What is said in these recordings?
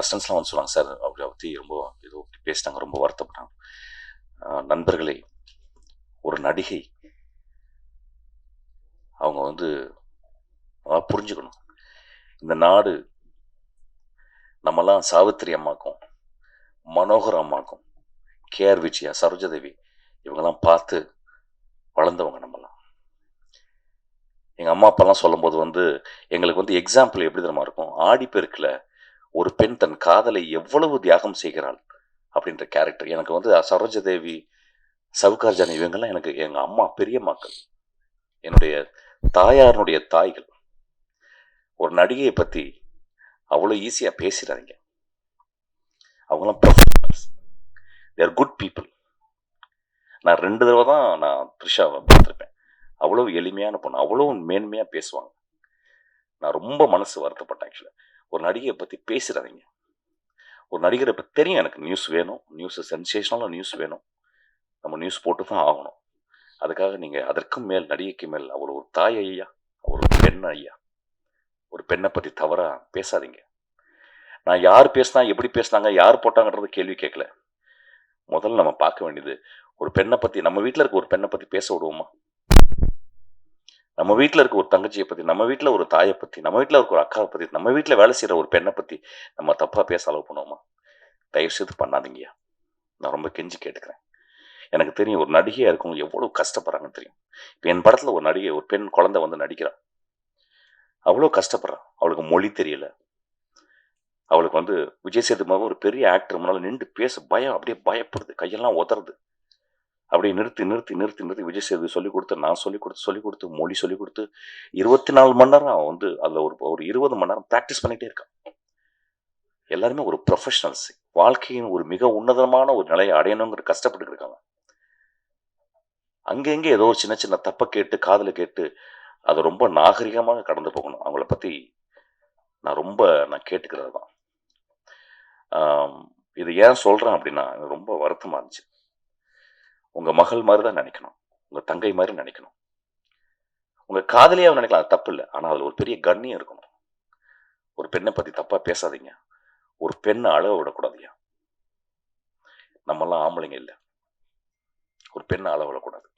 அசிஸ்டன்ஸ்லாம் வந்து சொல்லுவாங்க சார் அப்படி பற்றி ரொம்ப ஏதோ இப்படி பேசினாங்க ரொம்ப வருத்தப்பட்டாங்க. நண்பர்களே ஒரு நடிகை அவங்க வந்து நல்லா புரிஞ்சுக்கணும். இந்த நாடு நம்மலாம் சாவித்திரி அம்மாக்கும் மனோகர் அம்மாக்கும் கேஆர் விஜயா சரோஜதேவி இவங்கெல்லாம் பார்த்து வளர்ந்தவங்க நம்மலாம் எங்கள் அம்மா அப்பாலாம் சொல்லும்போது வந்து எங்களுக்கு வந்து எக்ஸாம்பிள் எப்படி தரமாக இருக்கும் ஆடிப்பெருக்கில் ஒரு பெண் தன் காதலை எவ்வளவு தியாகம் செய்கிறாள் அப்படின்ற கேரக்டர் எனக்கு வந்து சரோஜதேவி சவுகார்ஜான் இவங்கெல்லாம் எனக்கு எங்கள் அம்மா பெரிய மக்கள் என்னுடைய தாயாருனுடைய தாய்கள். ஒரு நடிகையை பற்றி அவ்வளோ ஈஸியாக பேசிடாதீங்க. அவங்களாம் ப்ரொஃபஷனல்ஸ் தேர் குட் பீப்புள் நான் ரெண்டு தடவை தான் நான் த்ரிஷாவை பார்த்துருப்பேன். அவ்வளோ எளிமையான பொண்ணு. அவ்வளோ மேன்மையாக பேசுவாங்க. நான் ரொம்ப மனசு வருத்தப்பட்டேன் ஆக்சுவலாக ஒரு நடிகையை பற்றி பேசிடாதீங்க. ஒரு நடிகரை பற்றி தெரியும் எனக்கு நியூஸ் வேணும். நியூஸ் சென்சேஷனலாக நியூஸ் வேணும். நம்ம நியூஸ் போட்டு தான் ஆகணும். அதுக்காக நீங்கள் அதற்கும் மேல் நடிகைக்கு மேல் அவ்வளோ ஒரு தாய் ஐயா ஒரு பெண் ஐயா ஒரு பெண்ணை பற்றி தவறாக பேசாதீங்க. நான் யார் பேசினா எப்படி பேசினாங்க யார் போட்டாங்கன்றது கேள்வி கேட்கல. முதல்ல நம்ம பார்க்க வேண்டியது ஒரு பெண்ணை பற்றி நம்ம வீட்டில் இருக்க ஒரு பெண்ணை பற்றி பேச விடுவோமா? நம்ம வீட்டில் இருக்க ஒரு தங்கச்சியை பற்றி நம்ம வீட்டில் ஒரு தாயை பற்றி நம்ம வீட்டில் இருக்க ஒரு அக்காவை பற்றி நம்ம வீட்டில் வேலை செய்கிற ஒரு பெண்ணை பற்றி நம்ம தப்பாக பேச அளவு பண்ணுவோமா? தயவு செய்து பண்ணாதீங்கய்யா. நான் ரொம்ப கெஞ்சி கேட்டுக்கிறேன். எனக்கு தெரியும் ஒரு நடிகையாக இருக்கவங்க எவ்வளோ கஷ்டப்படுறாங்கன்னு தெரியும். இப்போ என் படத்தில் ஒரு நடிகை ஒரு பெண் குழந்தை வந்து நடிக்கிறான் அவ்வளோ கஷ்டப்படுறான் அவளுக்கு மொழி தெரியல. அவளுக்கு வந்து விஜய் சேதுமாவும் ஒரு பெரிய ஆக்டர் முன்னால் நின்று பேச பயம் அப்படியே பயப்படுது. கையெல்லாம் உதறது. அப்படியே நிறுத்தி நிறுத்தி நிறுத்தி நிறுத்தி விஜய் சேது சொல்லிக் கொடுத்து நான் சொல்லிக் கொடுத்து சொல்லிக் கொடுத்து மொழி சொல்லிக் கொடுத்து இருபத்தி நாலு மணி நேரம் அவன் வந்து அதில் ஒரு ஒரு இருபது மணி நேரம் ப்ராக்டிஸ் பண்ணிகிட்டே இருக்கான். எல்லாருமே ஒரு ப்ரொஃபஷனல்ஸ் வாழ்க்கையின் ஒரு மிக உன்னதமான ஒரு நிலையை அடையணுங்கிற கஷ்டப்பட்டு இருக்காங்க. அங்கங்கே ஏதோ ஒரு சின்ன சின்ன தப்பை கேட்டு காதில் கேட்டு அதை ரொம்ப நாகரிகமாக கடந்து போகணும். அவங்கள பற்றி நான் ரொம்ப நான் கேட்டுக்கிறது தான் இது ஏன் சொல்கிறேன் அப்படின்னா ரொம்ப வருத்தமாக இருந்துச்சு. உங்கள் மகள் மாதிரி தான் நினைக்கணும். உங்கள் தங்கை மாதிரி நினைக்கணும். உங்கள் காதலியாக நினைக்கலாம். அது தப்பு இல்லை ஆனால் அதில் ஒரு பெரிய கண்ணியம் இருக்கணும். ஒரு பெண்ணை பற்றி தப்பாக பேசாதீங்க. ஒரு பெண்ணை அழக விடக்கூடாதுயா நம்மெல்லாம் ஆம்பளைங்க இல்லை. ஒரு பெண்ணை அள விடக்கூடாது.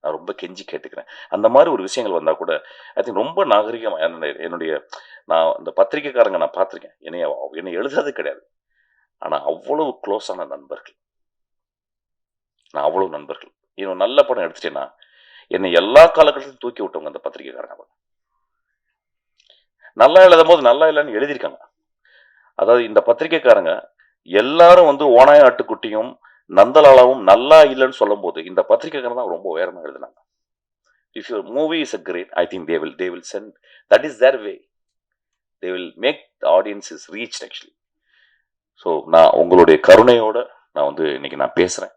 நான் ரொம்ப கெஞ்சி கேட்டுக்கிறேன். அந்த மாதிரி ஒரு விஷயங்கள் வந்தால் கூட ஐ திங்க் ரொம்ப நாகரிகமாக என்னுடைய- என்னுடைய நான் இந்த பத்திரிக்கைக்காரங்க நான் பார்த்துருக்கேன். என்னை என்னை எழுதாது கிடையாது. ஆனால் அவ்வளவு க்ளோஸான நண்பர்கள். நான் அவ்வளவு நண்பர்கள். இன்னும் நல்ல படம் எடுத்துட்டேன்னா என்னை எல்லா காலகட்டத்திலும் தூக்கி விட்டவங்க அந்த பத்திரிகைக்காரங்க அவங்க. நல்லா எழுதும் போது நல்லா இல்லைன்னு எழுதியிருக்காங்க. அதாவது இந்த பத்திரிகைக்காரங்க எல்லாரும் வந்து ஓனாய ஆட்டுக்குட்டியும் நந்தலாலாவும் நல்லா இல்லைன்னு சொல்லும்போது இந்த பத்திரிக்கைக்காரங்க தான் ரொம்ப உயரமாக எழுதினாங்க. If your movie is a great I think they will they will sent that is their way they will make the audience is reach actually so நான் உங்களுடைய கருணையோட நான் வந்து இன்னைக்கு நான் பேசுகிறேன்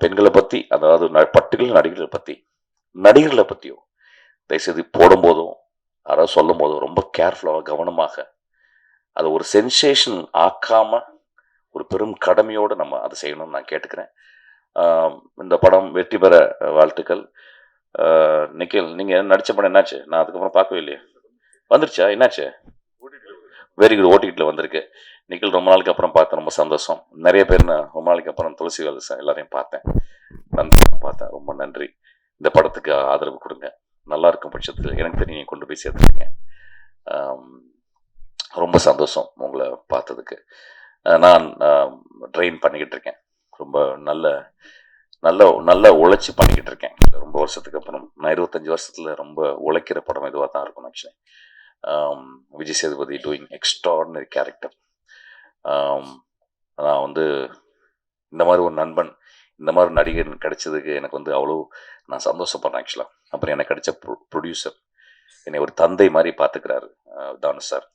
பெண்களை பற்றி அதாவது பர்டிகுலர் நடிகர்களை பற்றி நடிகர்களை பற்றியும் தயவுசெய்து போடும்போதும் யாராவது சொல்லும் போதும் ரொம்ப கேர்ஃபுல்லாக கவனமாக அதை ஒரு சென்சேஷன் ஆக்காம ஒரு பெரும் கடமையோடு நம்ம அதை செய்யணும்னு நான் கேட்டுக்கிறேன். இந்த படம் வெற்றி பெற வாழ்த்துக்கள். நிக்கில் நீங்கள் நடித்த படம் என்னாச்சு? நான் அதுக்கப்புறம் பார்க்கவே இல்லையே. வந்துருச்சா? என்னாச்சு? வெரி குட் ஓடிடியில் வந்திருக்கு. நிக்கில் ரொம்ப நாளைக்கு அப்புறம் பார்த்தேன் ரொம்ப சந்தோஷம். நிறைய பேர் நான் ரொம்ப நாளைக்கு அப்புறம் துளசி வேலை எல்லாரையும் பார்த்தேன். நன்றி பார்த்தேன். ரொம்ப நன்றி. இந்த படத்துக்கு ஆதரவு கொடுங்க. நல்லா இருக்கும் பட்சத்தில் எனக்கு தெரியும் கொண்டு போய் சேர்த்துருங்க ரொம்ப சந்தோஷம் உங்களை பார்த்ததுக்கு. நான் ட்ரெயின் பண்ணிக்கிட்டு இருக்கேன். ரொம்ப நல்ல நல்ல நல்ல உழைச்சி பண்ணிக்கிட்டு இருக்கேன். ரொம்ப வருஷத்துக்கு அப்புறம் நான் இருபத்தஞ்சி வருஷத்தில் ரொம்ப உழைக்கிற படம் இதுவாக தான் இருக்கும் actually Vijay Sethupathi doing extraordinary character நான் வந்து இந்த மாதிரி ஒரு நண்பன் இந்த மாதிரி நடிகர் கிடைச்சதுக்கு எனக்கு வந்து அவ்வளோ நான் சந்தோஷப்படுறேன் ஆக்சுவலாக அப்புறம் எனக்கு கிடைச்ச ப்ரொ ப்ரொடியூசர் என்னை ஒரு தந்தை மாதிரி பார்த்துக்கிறாரு தானு சார்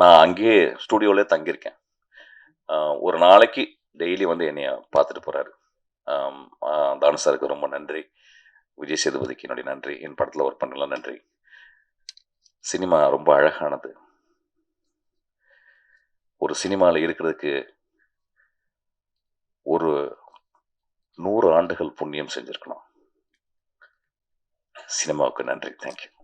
நான் அங்கேயே ஸ்டூடியோவிலே தங்கியிருக்கேன். ஒரு நாளைக்கு டெய்லி வந்து என்னைய பார்த்துட்டு போகிறாரு தானு சாருக்கு ரொம்ப நன்றி. விஜய் சேதுபதிக்கு என்னுடைய நன்றி. என் படத்தில் ஒர்க் பண்ணலாம் நன்றி. சினிமா ரொம்ப அழகானது. ஒரு சினிமாவில் இருக்கிறதுக்கு ஒரு நூறு ஆண்டுகள் புண்ணியம் செஞ்சிருக்கணும். சினிமாவுக்கு நன்றி. தேங்க்யூ